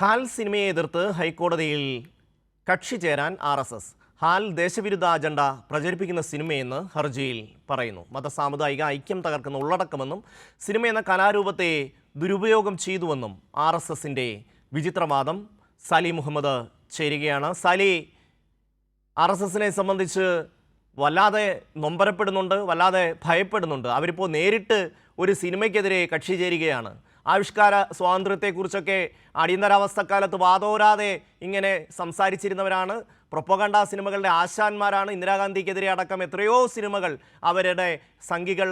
ഹാൽ സിനിമയെ എതിർത്ത് ഹൈക്കോടതിയിൽ കക്ഷി ചേരാൻ ആർ എസ് എസ്. ഹാൽ ദേശവിരുദ്ധ അജണ്ട പ്രചരിപ്പിക്കുന്ന സിനിമയെന്ന് ഹർജിയിൽ പറയുന്നു. മതസാമുദായിക ഐക്യം തകർക്കുന്ന ഉള്ളടക്കമെന്നും സിനിമ എന്ന കലാരൂപത്തെ ദുരുപയോഗം ചെയ്തുവെന്നും ആർ എസ് എസിന്റെ വിചിത്രവാദം സലി മുഹമ്മദ് ചേരുകയാണ്. സലി ആർ എസ് എസിനെ സംബന്ധിച്ച് വല്ലാതെ നൊമ്പരപ്പെടുന്നുണ്ട് വല്ലാതെ ഭയപ്പെടുന്നുണ്ട്. അവരിപ്പോൾ നേരിട്ട് ഒരു സിനിമയ്ക്കെതിരെ കക്ഷി ചേരുകയാണ്. ആവിഷ്കാര സ്വാതന്ത്ര്യത്തെക്കുറിച്ചൊക്കെ അടിയന്തരാവസ്ഥക്കാലത്ത് വാതോരാതെ ഇങ്ങനെ സംസാരിച്ചിരുന്നവരാണ്. പ്രൊപ്പോകണ്ട സിനിമകളുടെ ആശാന്മാരാണ്. ഇന്ദിരാഗാന്ധിക്കെതിരെ അടക്കം എത്രയോ സിനിമകൾ അവരുടെ സംഘികൾ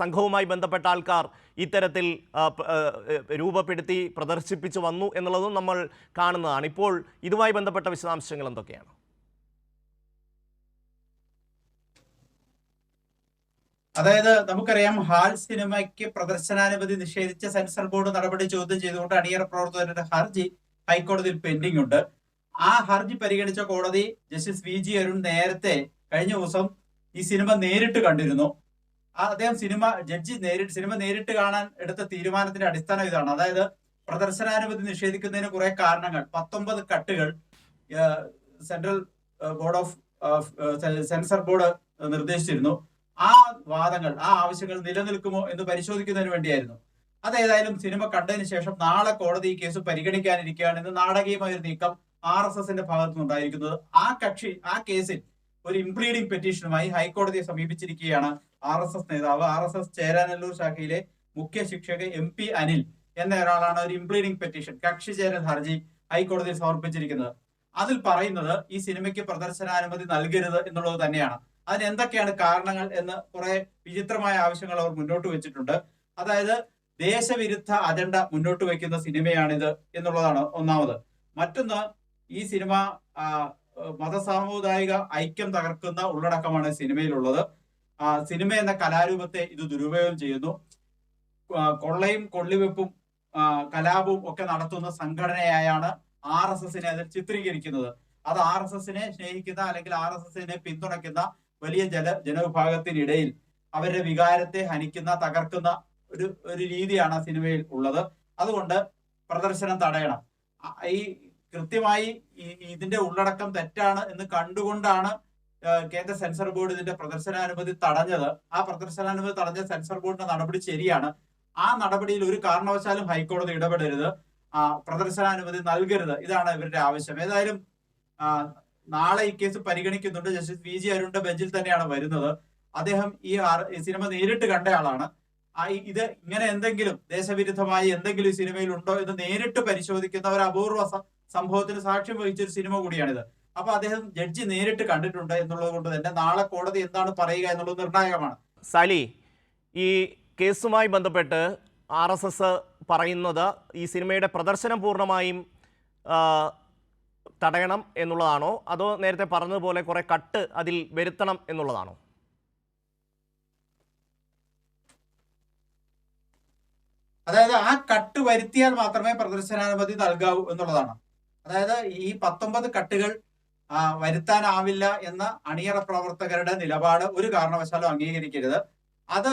സംഘവുമായി ബന്ധപ്പെട്ട ആൾക്കാർ ഇത്തരത്തിൽ രൂപപ്പെടുത്തി പ്രദർശിപ്പിച്ചു വന്നു എന്നുള്ളതും നമ്മൾ കാണുന്നതാണ്. ഇപ്പോൾ ഇതുമായി ബന്ധപ്പെട്ട വിശദാംശങ്ങൾ എന്തൊക്കെയാണ്? അതായത് നമുക്കറിയാം ഹാൾ സിനിമയ്ക്ക് പ്രദർശനാനുമതി നിഷേധിച്ച സെൻസർ ബോർഡ് നടപടി ചോദ്യം ചെയ്തുകൊണ്ട് അണിയറ പ്രവർത്തകരുടെ ഹർജി ഹൈക്കോടതിയിൽ പെൻഡിംഗ് ഉണ്ട്. ആ ഹർജി പരിഗണിച്ച കോടതി ജസ്റ്റിസ് വി ജി അരുൺ നേരത്തെ കഴിഞ്ഞ ദിവസം ഈ സിനിമ നേരിട്ട് കണ്ടിരുന്നു. അദ്ദേഹം സിനിമ ജഡ്ജി നേരിട്ട് സിനിമ നേരിട്ട് കാണാൻ എടുത്ത തീരുമാനത്തിന്റെ അടിസ്ഥാനം ഇതാണ്. അതായത് പ്രദർശനാനുമതി നിഷേധിക്കുന്നതിന് കുറെ കാരണങ്ങൾ. പത്തൊമ്പത് കട്ടുകൾ central board of censor board നിർദ്ദേശിച്ചിരുന്നു. ആ വാദങ്ങൾ ആ ആവശ്യങ്ങൾ നിലനിൽക്കുമോ എന്ന് പരിശോധിക്കുന്നതിന് വേണ്ടിയായിരുന്നു. അതേതായാലും സിനിമ കണ്ടതിന് ശേഷം നാളെ കോടതി ഈ കേസ് പരിഗണിക്കാനിരിക്കുകയാണ് ഇന്ന് നാടകീയമായ ഒരു നീക്കം ആർ എസ് എസിന്റെ ഭാഗത്തു നിന്നുണ്ടായിരിക്കുന്നത് ആ കക്ഷി ആ കേസിൽ ഒരു ഇംപ്ലീഡിംഗ് പെറ്റീഷനുമായി ഹൈക്കോടതിയെ സമീപിച്ചിരിക്കുകയാണ് ആർ എസ് എസ് നേതാവ്. ആർ എസ് എസ് ചേരാനല്ലൂർ ശാഖയിലെ മുഖ്യ ശിക്ഷക എം പി അനിൽ എന്ന ഒരാളാണ് ഒരു ഇംപ്ലീഡിംഗ് പെറ്റീഷൻ കക്ഷി ചേരൽ ഹർജി ഹൈക്കോടതിയിൽ സമർപ്പിച്ചിരിക്കുന്നത്. അതിൽ പറയുന്നത് ഈ സിനിമയ്ക്ക് പ്രദർശനാനുമതി നൽകരുത് എന്നുള്ളത് തന്നെയാണ്. അതിന് എന്തൊക്കെയാണ് കാരണങ്ങൾ എന്ന് കുറെ വിചിത്രമായ ആവശ്യങ്ങൾ അവർ മുന്നോട്ട് വെച്ചിട്ടുണ്ട്. അതായത് ദേശവിരുദ്ധ അജണ്ട മുന്നോട്ട് വെക്കുന്ന സിനിമയാണിത് എന്നുള്ളതാണ് ഒന്നാമത്. മറ്റൊന്ന് ഈ സിനിമ മതസാമുദായിക ഐക്യം തകർക്കുന്ന ഉള്ളടക്കമാണ് സിനിമയിലുള്ളത്. സിനിമ എന്ന കലാരൂപത്തെ ഇത് ദുരുപയോഗം ചെയ്യുന്നു. കൊള്ളയും കൊള്ളിവെപ്പും കലാപവും ഒക്കെ നടത്തുന്ന സംഘടനയായാണ് ആർ എസ് എസിനെ അതിൽ ചിത്രീകരിക്കുന്നത്. അത് ആർ എസ് എസിനെ സ്നേഹിക്കുന്ന അല്ലെങ്കിൽ ആർ എസ് എസിനെ പിന്തുണയ്ക്കുന്ന വലിയ ജന ജനവിഭാഗത്തിനിടയിൽ അവരുടെ വികാരത്തെ ഹനിക്കുന്ന തകർക്കുന്ന ഒരു ഒരു രീതിയാണ് ആ സിനിമയിൽ ഉള്ളത്. അതുകൊണ്ട് പ്രദർശനം തടയണം. ഈ കൃത്യമായി ഇതിന്റെ ഉള്ളടക്കം തെറ്റാണ് എന്ന് കണ്ടുകൊണ്ടാണ് കേന്ദ്ര സെൻസർ ബോർഡ് ഇതിന്റെ പ്രദർശനാനുമതി തടഞ്ഞത്. ആ പ്രദർശനാനുമതി തടഞ്ഞ സെൻസർ ബോർഡിന്റെ നടപടി ശരിയാണ്. ആ നടപടിയിൽ ഒരു കാരണവശാലും ഹൈക്കോടതി ഇടപെടരുത്. പ്രദർശനാനുമതി നൽകരുത്. ഇതാണ് ഇവരുടെ ആവശ്യം. ഏതായാലും നാളെ ഈ കേസ് പരിഗണിക്കുന്നുണ്ട്. ജസ്റ്റിസ് വി ജി അരുണിന്റെ ബെഞ്ചിൽ തന്നെയാണ് വരുന്നത്. അദ്ദേഹം ഈ സിനിമ നേരിട്ട് കണ്ടയാളാണ് ഇത് ഇങ്ങനെ എന്തെങ്കിലും ദേശവിരുദ്ധമായി എന്തെങ്കിലും ഈ സിനിമയിൽ ഉണ്ടോ എന്ന് നേരിട്ട് പരിശോധിക്കുന്ന ഒരു അപൂർവ സംഭവത്തിന് സാക്ഷ്യം വഹിച്ച ഒരു സിനിമ കൂടിയാണിത്. അപ്പൊ അദ്ദേഹം ജഡ്ജി നേരിട്ട് കണ്ടിട്ടുണ്ട് എന്നുള്ളത് കൊണ്ട് തന്നെ നാളെ കോടതി എന്താണ് പറയുക എന്നുള്ളത് നിർണായകമാണ്. സലി ഈ കേസുമായി ബന്ധപ്പെട്ട് ആർ എസ് എസ് പറയുന്നത് ഈ സിനിമയുടെ പ്രദർശനം പൂർണമായും തടയണം എന്നുള്ളതാണോ? അതോ നേരത്തെ പറഞ്ഞതുപോലെ കുറെ കട്ട് അതിൽ വരുത്തണം എന്നുള്ളതാണോ? അതായത് ആ കട്ട് വരുത്തിയാൽ മാത്രമേ പ്രദർശനാനുമതി നൽകാവൂ എന്നുള്ളതാണ്. അതായത് ഈ പത്തൊമ്പത് കട്ടുകൾ വരുത്താനാവില്ല എന്ന അണിയറ പ്രവർത്തകരുടെ നിലപാട് ഒരു കാരണവശാലും അംഗീകരിക്കരുത്. അത്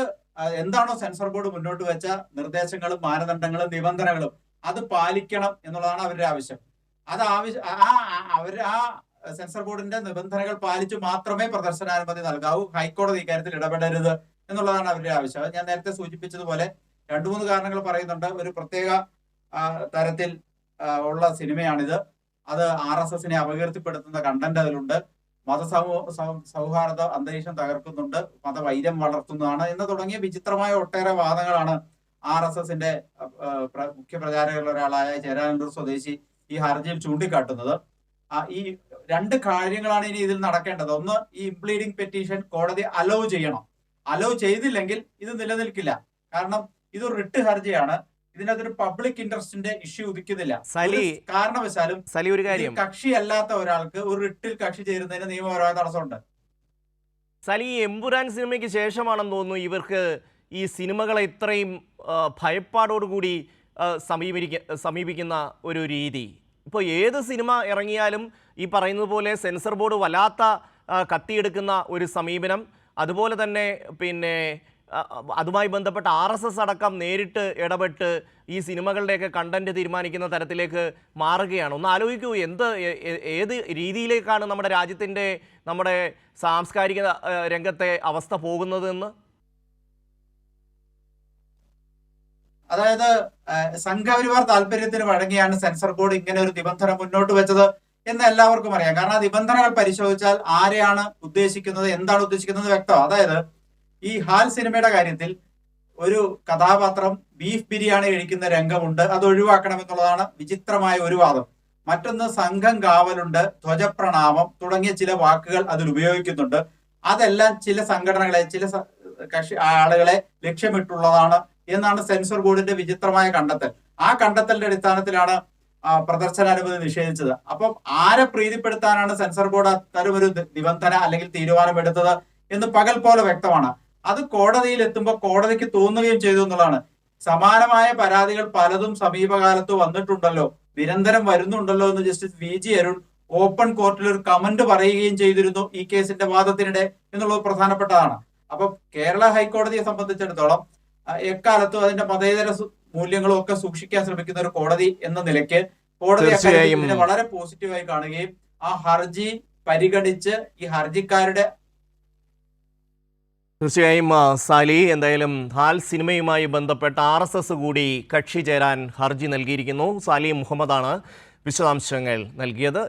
എന്താണോ സെൻസർ ബോർഡ് മുന്നോട്ട് വെച്ച നിർദ്ദേശങ്ങളും മാനദണ്ഡങ്ങളും നിബന്ധനകളും അത് പാലിക്കണം എന്നുള്ളതാണ് അവരുടെ ആവശ്യം. അത് ആവശ്യം ആ അവർ ആ സെൻസർ ബോർഡിന്റെ നിബന്ധനകൾ പാലിച്ചു മാത്രമേ പ്രദർശനാനുമതി നൽകാവൂ. ഹൈക്കോടതി ഇക്കാര്യത്തിൽ ഇടപെടരുത് എന്നുള്ളതാണ് അവരുടെ ആവശ്യം. ഞാൻ നേരത്തെ സൂചിപ്പിച്ചതുപോലെ രണ്ടു മൂന്ന് കാരണങ്ങൾ പറയുന്നുണ്ട്. ഒരു പ്രത്യേക തരത്തിൽ ഉള്ള സിനിമയാണിത്. അത് ആർ എസ് എസിനെ അപകീർത്തിപ്പെടുത്തുന്ന കണ്ടന്റ് അതിലുണ്ട്. മതസമൂഹ സൗഹാർദ്ദ അന്തരീക്ഷം തകർക്കുന്നുണ്ട്. മതവൈര്യം വളർത്തുന്നതാണ്. എന്ന് തുടങ്ങിയ വിചിത്രമായ ഒട്ടേറെ വാദങ്ങളാണ് ആർ എസ് എസിന്റെ മുഖ്യ പ്രചാരകരിൽ ഒരാളായ ചേരാനല്ലൂർ സ്വദേശി ഈ ഹർജിയിൽ ചൂണ്ടിക്കാട്ടുന്നത്. ഈ രണ്ട് കാര്യങ്ങളാണ് ഇനി ഇതിൽ നടക്കേണ്ടത്. ഒന്ന് ഈ ഇംപ്ലീഡിംഗ് പെറ്റീഷൻ കോടതി അലോ ചെയ്യണം. അലോ ചെയ്തില്ലെങ്കിൽ ഇത് നിലനിൽക്കില്ല. കാരണം ഇത് റിട്ട് ഹർജിയാണ്. ഇതിനകത്തൊരു പബ്ലിക് ഇൻട്രസ്റ്റിന്റെ ഇഷ്യൂ ഉദിക്കുന്നില്ല. സലി- കാരണവശാലും സലി ഒരു കാര്യം. കക്ഷി അല്ലാത്ത ഒരാൾക്ക് ഒരു റിട്ടിൽ കക്ഷി ചേരുന്നതിന് നിയമപരമായ തടസ്സമുണ്ട്. സലി എമ്പുരാൻ സിനിമയ്ക്ക് ശേഷമാണെന്ന് തോന്നുന്നു ഇവർക്ക് ഈ സിനിമകളെ ഇത്രയും ഭയപ്പാടോടുകൂടി സമീപിക്ക സമീപിക്കുന്ന ഒരു രീതി. ഇപ്പോൾ ഏത് സിനിമ ഇറങ്ങിയാലും ഈ പറയുന്നത് പോലെ സെൻസർ ബോർഡ് വല്ലാത്ത കത്തിയെടുക്കുന്ന ഒരു സമീപനം അതുപോലെ തന്നെ പിന്നെ അതുമായി ബന്ധപ്പെട്ട ആർ എസ് എസ് അടക്കം നേരിട്ട് ഇടപെട്ട് ഈ സിനിമകളുടെയൊക്കെ കണ്ടന്റ് തീരുമാനിക്കുന്ന തരത്തിലേക്ക് മാറുകയാണ്. ഒന്ന് ആലോചിക്കൂ എന്ത് ഏത് രീതിയിലേക്കാണ് നമ്മുടെ രാജ്യത്തിന്റെ നമ്മുടെ സാംസ്കാരിക രംഗത്തെ അവസ്ഥ പോകുന്നതെന്ന്? അതായത് സംഘപരിവാർ താല്പര്യത്തിന് വഴങ്ങിയാണ് സെൻസർ ബോർഡ് ഇങ്ങനെ ഒരു നിബന്ധന മുന്നോട്ട് വെച്ചത് എന്ന് എല്ലാവർക്കും അറിയാം. കാരണം ആ നിബന്ധനകൾ പരിശോധിച്ചാൽ ആരെയാണ് ഉദ്ദേശിക്കുന്നത് എന്താണ് ഉദ്ദേശിക്കുന്നത് വ്യക്തം അതായത് ഈ ഹാൽ സിനിമയുടെ കാര്യത്തിൽ ഒരു കഥാപാത്രം ബീഫ് ബിരിയാണി കഴിക്കുന്ന രംഗമുണ്ട് അത് ഒഴിവാക്കണം എന്നുള്ളതാണ് വിചിത്രമായ ഒരു വാദം. മറ്റൊന്ന് സംഘം കാവലുണ്ട് ധ്വജപ്രണാമം തുടങ്ങിയ ചില വാക്കുകൾ അതിൽ ഉപയോഗിക്കുന്നുണ്ട്. അതെല്ലാം ചില സംഘടനകളെ ചില കക്ഷി ആളുകളെ ലക്ഷ്യമിട്ടുള്ളതാണ് എന്നാണ് സെൻസർ ബോർഡിന്റെ വിചിത്രമായ കണ്ടെത്തൽ. ആ കണ്ടെത്തലിന്റെ അടിസ്ഥാനത്തിലാണ് പ്രദർശനാനുമതി നിഷേധിച്ചത്. അപ്പം ആരെ പ്രീതിപ്പെടുത്താനാണ് സെൻസർ ബോർഡ് അത്തരമൊരു നിബന്ധന അല്ലെങ്കിൽ തീരുമാനമെടുത്തത് എന്ന് പകൽ പോലെ വ്യക്തമാണ്. അത് കോടതിയിൽ എത്തുമ്പോൾ കോടതിക്ക് തോന്നുകയും ചെയ്തു എന്നുള്ളതാണ്. സമാനമായ പരാതികൾ പലതും സമീപകാലത്ത് വന്നിട്ടുണ്ടല്ലോ. നിരന്തരം വരുന്നുണ്ടല്ലോ എന്ന് justice V G Arun open കോർട്ടിൽ ഒരു കമന്റ് പറയുകയും ചെയ്തിരുന്നു ഈ കേസിന്റെ വാദത്തിനിടെ എന്നുള്ളത് പ്രധാനപ്പെട്ടതാണ്. അപ്പൊ കേരള ഹൈക്കോടതിയെ സംബന്ധിച്ചിടത്തോളം എക്കാലത്തും അതിന്റെ മതേതര മൂല്യങ്ങളും ഒക്കെ സൂക്ഷിക്കാൻ ശ്രമിക്കുന്ന ഒരു കോടതി എന്ന നിലയ്ക്ക് കോടതി വളരെ പോസിറ്റീവായി കാണുകയും ആ ഹർജി പരിഗണിച്ച് ഈ ഹർജിക്കാരുടെ തീർച്ചയായും സാലി എന്തായാലും ഹാൽ സിനിമയുമായി ബന്ധപ്പെട്ട ആർ എസ് എസ് കൂടി കക്ഷി ചേരാൻ ഹർജി നൽകിയിരിക്കുന്നു. സാലി മുഹമ്മദാണ് വിശദാംശങ്ങൾ നൽകിയത്.